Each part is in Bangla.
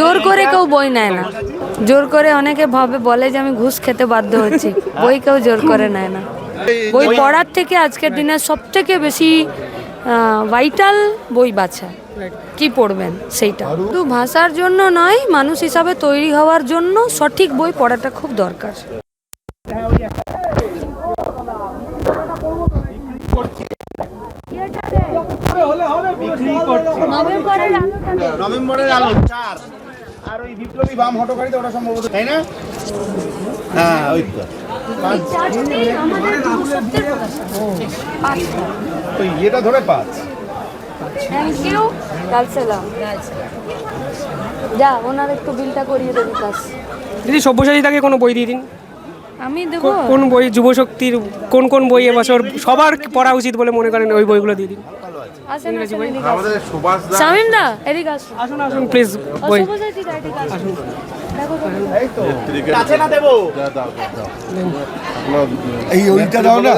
জোর করে কেউ বই নেয় না। জোর করে অনেকে ভাবে বলে যে আমি ঘুষ খেতে বাধ্য হচ্ছি। বই কেউ জোর করে নেয় না। বই পড়ার থেকে আজকের দিনে সব থেকে বেশি ভাইটাল বই বাছা। কি পড়বেন সেইটা? শুধু ভাষার জন্য নয় মানুষ হিসাবে তৈরি হওয়ার জন্য সঠিক বই পড়াটা খুব দরকার। নভেম্বরের আলো চার। আর ওই বিপ্লবী বাম হটকারিতা ওটা সম্ভবত তাই না? হ্যাঁ ওই তো। ওই ইয়েটা ধরে পাঁচ। থ্যাংক ইউ কাল সালাম যা ওনার একটু বিলটা করিয়ে দেবো কাজ। দিদি সব্যসাচী তাকে কোনো বই দিয়ে দিন। আমি দেবো? কোন বই যুবশক্তির কোন কোন বই এবছর সবার পড়া উচিত বলে মনে করেন ওই বইগুলো দিয়ে দিন। আসেন আসেন এদিকে আসেন। আমাদের সুভাষ দা শামিম এদিকে আসুন। আসুন আসুন প্লিজ বই অশুভসাচী দা, এদিকে আসুন। দেখো তো। এই তো। কাছে না দেবো। এই ওইটা দাও না।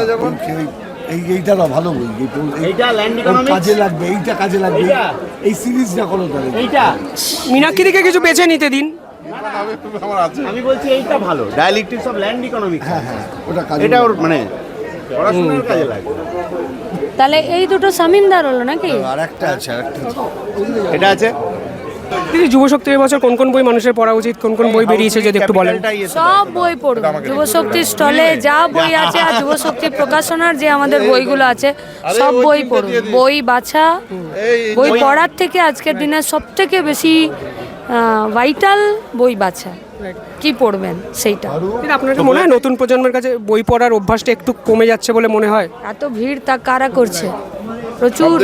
এই- এই এইটা দাও ভালো বই। এই তো- এই- এইটা ল্যান্ড ইকোনমিক্স কাজে লাগবে এইটা কাজে লাগবে। এই সিরিজটা করো তাহলে। এইটা? মীনাক্ষীদিকে কিছু বেছে নিতে দিন। আমি বলছি এইটা ভালো। ডায়ালেকটিক্স অফ ল্যান্ড ইকোনমিক্স হ্যাঁ হ্যাঁ ওটা কাজে এটা ওর মানে পড়াশোনার কাজে লাগবে। তাহলে এই দুটো শামিম দার হলো নাকি? আর একটা আছে আর একটা আছে। এটা আছে? দিদি যুবশক্তির এবছর কোন কোন বই মানুষের পড়া উচিত? কোন কোন বই বেরিয়েছে যদি একটু বলেন? সব বই পড়ুন। যুবশক্তির স্টলে যা বই আছে আর যুবশক্তি প্রকাশনার যে আমাদের বইগুলো আছে সব বই পড়ুন। বই বাছা বই পড়ার থেকে আজকের দিনে সব থেকে বেশি ভাইটাল বই বাছা। কি পড়বেন সেইটা? আপনার মনে হয় নতুন প্রজন্মের কাছে বই পড়ার অভ্যাসটা একটু কমে যাচ্ছে বলে মনে হয়? এত ভিড় তা কারা করছে? প্রচুর।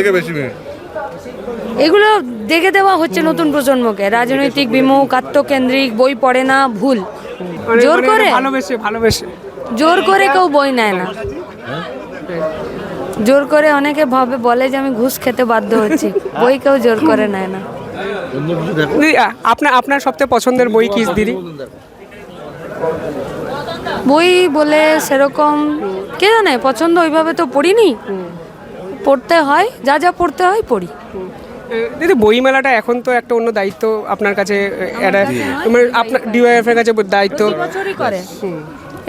এগুলো দেখে দেওয়া হচ্ছে নতুন প্রজন্মকে। রাজনৈতিক বিমুখ আত্মকেন্দ্রিক বই পড়ে না ভুল। মানে- জোর মানে করে? ভালোবেসে ভালোবেসে। জোর করে কেউ বই নেয় না। জোর করে অনেকে ভাবে বলে যে আমি ঘুষ খেতে বাধ্য হচ্ছি। বই কেউ জোর করে নেয় না। আপনার আপনার সবথেকে পছন্দের বই কি দিদি? বই বলে সেরকম কে জানে পছন্দ ওইভাবে তো পড়িনি। পড়তে হয় যা যা পড়তে হয় পড়ি। দিদি বই মেলাটা এখন তো একটা অন্য দায়িত্ব আপনার কাছে এটা আপনার ডিওয়াইএফ এর কাছে দায়িত্ব। বছরই করে।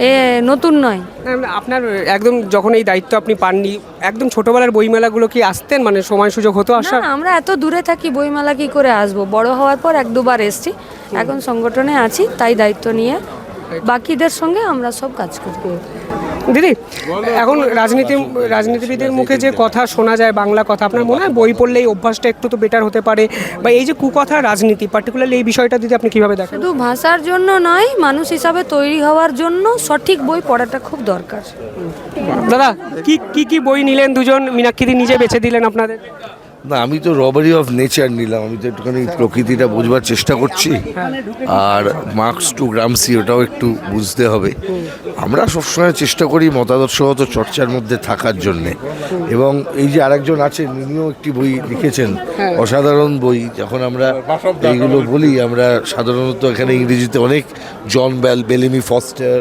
এ নতুন নয়। আপনার একদম যখন এই দায়িত্ব আপনি পাননি একদম ছোটবেলার বইমেলাগুলো কি আসতেন? মানে সময় সুযোগ হতো আসা আসার আমরা এত দূরে থাকি বইমেলা কি করে আসব? বড় হওয়ার পর এক দুবার এসছি। এখন সংগঠনে আছি তাই দায়িত্ব নিয়ে। বাকিদের সঙ্গে আমরা সব কাজ করি। দিদি এখন রাজনীতি রাজনীতিবিদের মুখে যে কথা শোনা যায় বাংলা কথা আপনার মনে হয় বই পড়লে এই অভ্যাসটা একটু তো বেটার হতে পারে? বা এই যে কুকথা রাজনীতি পার্টিকুলারলি এই বিষয়টা দিদি আপনি কীভাবে দেখেন? শুধু ভাষার জন্য নয় মানুষ হিসাবে তৈরি হওয়ার জন্য সঠিক বই পড়াটা খুব দরকার। দাদা কি কি বই নিলেন দুজন? মীনাক্ষীদি নিজে বেছে দিলেন আপনাদের? না আমি তো রবারি অফ নেচার নিলাম। আমি তো একটুখানি প্রকৃতিটা বোঝবার চেষ্টা করছি। আর মার্কস টু গ্রামসি ওটাও একটু বুঝতে হবে। আমরা সবসময় চেষ্টা করি মতাদর্শগত চর্চার মধ্যে থাকার জন্যে। এবং এই যে আরেকজন আছেন উনিও একটি বই লিখেছেন অসাধারণ বই। যখন আমরা এইগুলো বলি আমরা সাধারণত এখানে ইংরেজিতে অনেক জন বেল বেলিমি ফস্টার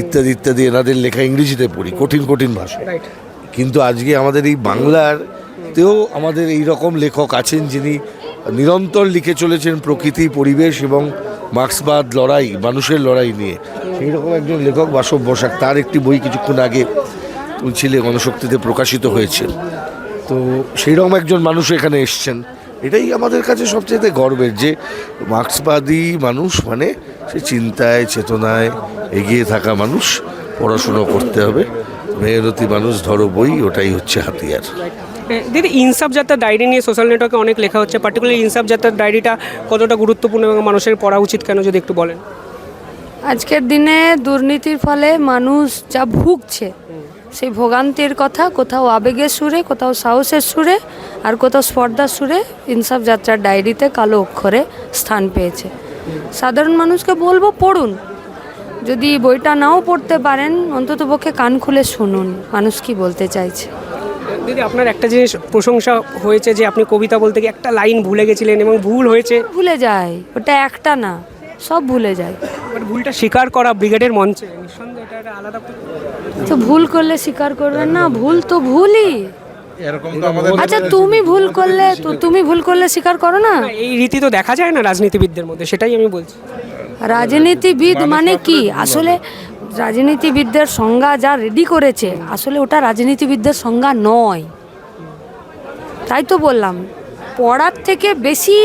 ইত্যাদি ইত্যাদি এনাদের লেখা ইংরেজিতে পড়ি কঠিন কঠিন ভাষা কিন্তু আজকে আমাদের এই বাংলার তেও আমাদের এই রকম লেখক আছেন যিনি নিরন্তর লিখে চলেছেন প্রকৃতি, পরিবেশ এবং মার্ক্সবাদ লড়াই, মানুষের লড়াই নিয়ে। সেই রকম একজন লেখক বাসব বসাক, তার একটি বই কিছুক্ষণ আগে তুলছিলে, গণশক্তিতে প্রকাশিত হয়েছে। তো সেই রকম একজন মানুষ এখানে এসছেন। এটাই আমাদের কাছে সবচেয়ে গর্বের যে মার্ক্সবাদী মানুষ মানে সে চিন্তায়, চেতনায় এগিয়ে থাকা মানুষ, পড়াশুনো করতে হবে। মেহনতি মানুষ ধরো বই, ওটাই হচ্ছে হাতিয়ার। দিদি, ইনসাফ যাত্রার ডায়েরি নিয়ে সোশ্যাল নেটওয়ার্কে অনেক লেখা হচ্ছে। পার্টিকুলার ইনসাফ যাত্রার ডায়েরিটা কতটা গুরুত্বপূর্ণ এবং মানুষের পড়া উচিত কেন, যদি একটু বলেন? আজকের দিনে দুর্নীতির ফলে মানুষ যা ভুগছে, সেই ভোগান্তির কথা কোথাও আবেগের সুরে, কোথাও সাহসের সুরে, আর কোথাও স্পর্ধার সুরে ইনসাফ যাত্রার ডায়েরিতে কালো অক্ষরে স্থান পেয়েছে। সাধারণ মানুষকে বলব পড়ুন। যদি বইটা নাও পড়তে পারেন অন্তত পক্ষে কান খুলে শুনুন। মানুষ কি বলতে চাইছে? দিদি আপনার একটা জিনিস প্রশংসা হয়েছে যে আপনি কবিতা বলতে গিয়ে একটা লাইন ভুলে গেছিলেন এবং ভুল হয়েছে। ভুলে যায় ওটা একটা না সব ভুলে যায়। ভুলটা স্বীকার করা ব্রিগেডের মঞ্চে আলাদা তো ভুল করলে স্বীকার করবেন না ভুল তো ভুলই। এরকম তো আমাদের আচ্ছা তুমি ভুল করলে তো- তুমি ভুল করলে স্বীকার করো না? এই রীতি তো দেখা যায় না রাজনীতিবিদদের মধ্যে সেটাই আমি বলছি। রাজনীতিবিদ মানে কি? আসলে রাজনীতিবিদদের সংজ্ঞা যা রেডি করেছে, আসলে ওটা রাজনীতিবিদদের সংজ্ঞা নয়। তাই তো বললাম, পড়ার থেকে বেশি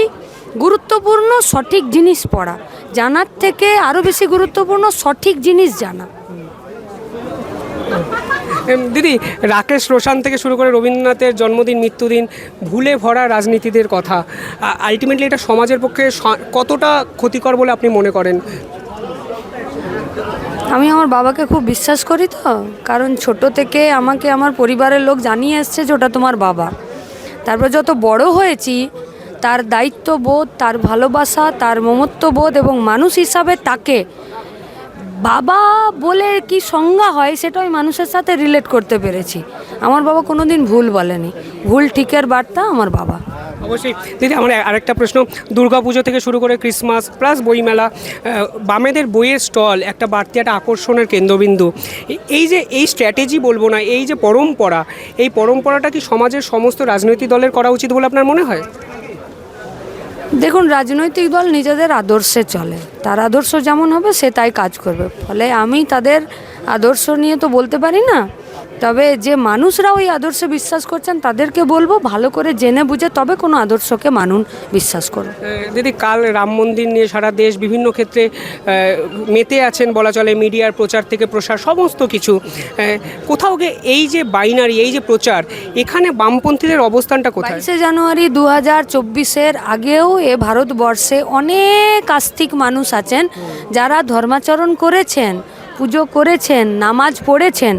গুরুত্বপূর্ণ সঠিক জিনিস পড়া, জানার থেকে আরও বেশি গুরুত্বপূর্ণ সঠিক জিনিস জানা। দিদি, রাকেশ রোশান থেকে শুরু করে রবীন্দ্রনাথের জন্মদিন, মৃত্যুদিন, ভুলে ভরা রাজনীতিদের কথা আলটিমেটলি এটা সমাজের পক্ষে কতটা ক্ষতিকর বলে আপনি মনে করেন? আমি আমার বাবাকে খুব বিশ্বাস করি তো, কারণ ছোট থেকে আমাকে আমার পরিবারের লোক জানিয়ে এসছে যে ওটা তোমার বাবা। তারপর যত বড় হয়েছি, তার দায়িত্ববোধ, তার ভালোবাসা, তার মমত্ববোধ এবং মানুষ হিসাবে তাকে বাবা বলে কি সংজ্ঞা হয় সেটা ওই মানুষের সাথে রিলেট করতে পেরেছি। আমার বাবা কোনো দিন ভুল বলেনি। ভুল ঠিকের বার্তা আমার বাবা। অবশ্যই। দিদি, আমার আরেকটা প্রশ্ন। দুর্গাপুজো থেকে শুরু করে ক্রিসমাস প্লাস বইমেলা বামেদের বইয়ের স্টল একটা বাড়তি একটা আকর্ষণের কেন্দ্রবিন্দু। এই যে, এই স্ট্র্যাটেজি বলব না, এই যে পরম্পরা, এই পরম্পরাটা কি সমাজের সমস্ত রাজনৈতিক দলের করা উচিত বলে আপনার মনে হয়? দেখুন, রাজনৈতিক দল নিজেদের আদর্শে চলে। তার আদর্শ যেমন হবে, সে তাই কাজ করবে। ফলে আমি তাদের আদর্শ নিয়ে তো বলতে পারি না। তবে যে মানুষরা ওই আদর্শে বিশ্বাস করছেন তাদেরকে বলব ভালো করে জেনে বুঝে তবে কোনো আদর্শকে মানুন বিশ্বাস করুন। দিদি কাল রাম মন্দির নিয়ে সারা দেশ বিভিন্ন ক্ষেত্রে মেতে আছেন বলা চলে মিডিয়ার প্রচার থেকে প্রসার সমস্ত কিছু। কোথাও গিয়ে এই যে বাইনারি এই যে প্রচার এখানে বামপন্থীদের অবস্থানটা কোথায়? বাইশে জানুয়ারি দু হাজার চব্বিশের আগেও এ ভারতবর্ষে অনেক আস্তিক মানুষ আছেন যারা ধর্মাচরণ করেছেন পুজো করেছেন নামাজ পড়েছেন।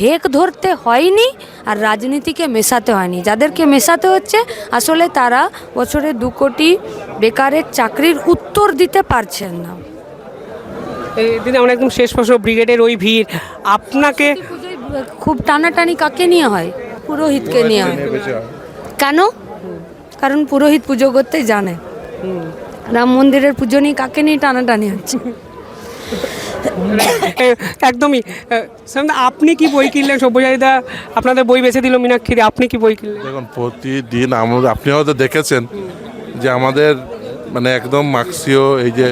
ভেক ধরতে হয়নি আর রাজনীতিকে মেশাতে হয়নি। যাদেরকে মেশাতে হচ্ছে আসলে তারা বছরে দু কোটি বেকারের চাকরির উত্তর দিতে পারছেন না। এই দিদি আমরা একদম শেষ প্রশ্ন ব্রিগেডের ওই ভিড়। আপনাকে খুব টানাটানি কাকে নিয়ে হয়? পুরোহিতকে নিয়ে হয়। কেন? কারণ পুরোহিত পুজো করতে জানে। রাম মন্দিরের পুজো নিয়ে কাকে নিয়ে টানাটানি হচ্ছে? একদমই। আপনি কি বই কিনলেন? সব্যসাচীদা আপনাদের বই বেছে দিল মীনাক্ষী আপনি কি বই কিনলেন? দেখুন, প্রতিদিন আমরা আপনি হয়তো দেখেছেন যে আমাদের মানে একদম মার্ক্সীয় এই যে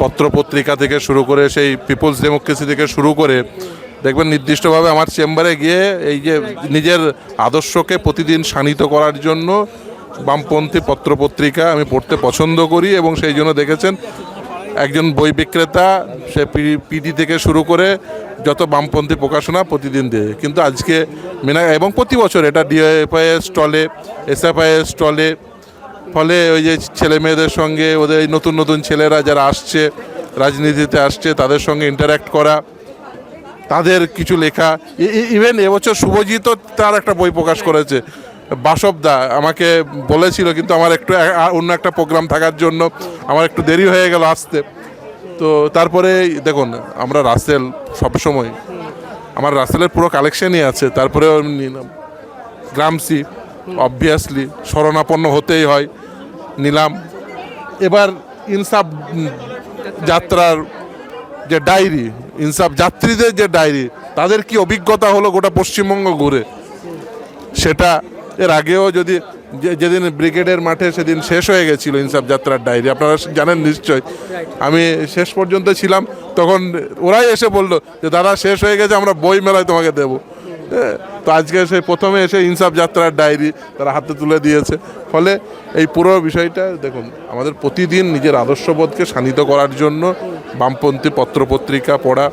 পত্রপত্রিকা থেকে শুরু করে সেই পিপলস ডেমোক্রেসি থেকে শুরু করে, দেখবেন নির্দিষ্টভাবে আমার চেম্বারে গিয়ে এই যে নিজের আদর্শকে প্রতিদিন শানিত করার জন্য বামপন্থী পত্রপত্রিকা আমি পড়তে পছন্দ করি এবং সেই জন্য দেখেছেন একজন বই বিক্রেতা, সে পিডি থেকে শুরু করে যত বামপন্থী প্রকাশনা প্রতিদিন দেয়। কিন্তু আজকে মিনা এবং প্রতি বছর এটা ডিএফআই স্টলে এসএফআই স্টলে ফলে ওই যে ছেলে মেয়েদের সঙ্গে, ওদের নতুন নতুন ছেলেরা যারা আসছে, রাজনীতিতে আসছে, তাদের সঙ্গে ইন্টারাক্ট করা, তাদের কিছু লেখা ইভেন এবছর শুভজিৎও তার একটা বই প্রকাশ করেছে। বাসবদা আমাকে বলেছিল কিন্তু আমার একটু অন্য একটা প্রোগ্রাম থাকার জন্য আমার একটু দেরি হয়ে গেল আসতে। তো তারপরে দেখুন, আমরা রাসেল সবসময়, আমার রাসেলের পুরো কালেকশনই আছে তারপরে নিলাম। গ্রামসি অবভিয়াসলি শরণাপন্ন হতেই হয়, নিলাম। এবার ইনসাফ যাত্রার যে ডায়েরি, ইনসাফ যাত্রীদের যে ডায়েরি, তাদের কি অভিজ্ঞতা হলো গোটা পশ্চিমবঙ্গ ঘুরে? সেটা এর আগেও যদি যে- যেদিন ব্রিগেডের মাঠে সেদিন শেষ হয়ে গেছিল ইনসাফ যাত্রার ডায়েরি আপনারা জানেন নিশ্চয় আমি শেষ পর্যন্ত ছিলাম তখন ওরাই এসে বলল যে দাদা শেষ হয়ে গেছে আমরা বই মেলায় তোমাকে দেবো। হ্যাঁ, তো আজকে সেই প্রথমে এসে ইনসাফ যাত্রার ডায়েরি তারা হাতে তুলে দিয়েছে। ফলে এই পুরো বিষয়টা দেখুন আমাদের প্রতিদিন নিজের আদর্শবোধকে শানিত করার জন্য বামপন্থী পত্রপত্রিকা পড়া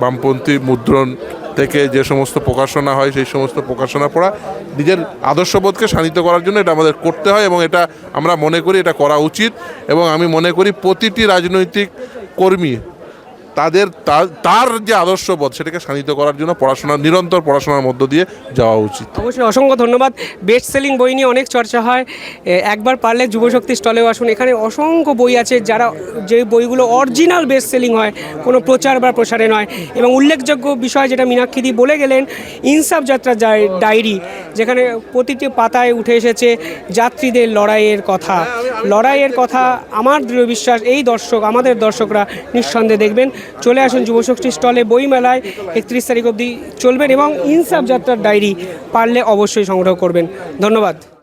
বামপন্থী মুদ্রণ থেকে যে সমস্ত প্রকাশনা হয়, সেই সমস্ত প্রকাশনা পড়া নিজের আদর্শবোধকে শানিত করার জন্য এটা আমাদের করতে হয় এবং এটা আমরা মনে করি এটা করা উচিত এবং আমি মনে করি প্রতিটি রাজনৈতিক কর্মী তাদের তার যে আদর্শবোধ সেটাকে শানিত করার জন্য পড়াশোনা নিরন্তর পড়াশোনার মধ্য দিয়ে যাওয়া উচিত। অবশ্যই অসংখ্য ধন্যবাদ। বেস্ট সেলিং বই নিয়ে অনেক চর্চা হয়। একবার পারলে যুবশক্তি স্টলেও আসুন। এখানে অসংখ্য বই আছে যারা যে বইগুলো অরিজিনাল বেস্ট সেলিং হয়, কোনো প্রচার বা প্রসারে নয়। এবং উল্লেখযোগ্য বিষয় যেটা মীনাক্ষীদি বলে গেলেন, ইনসাফ যাত্রা ডায়েরি। যেখানে প্রতিটি পাতায় উঠে এসেছে যাত্রীদের লড়াইয়ের কথা। লড়াইয়ের কথা আমার দৃঢ় বিশ্বাস, এই দর্শক, আমাদের দর্শকরা নিঃসন্দেহে দেখবেন। চলে আসুন যুবশক্তি স্টলে, বইমেলায় একত্রিশ তারিখ অবধি চলবেন এবং ইনসাফ যাত্রার ডায়েরি পারলে অবশ্যই সংগ্রহ করবেন। ধন্যবাদ।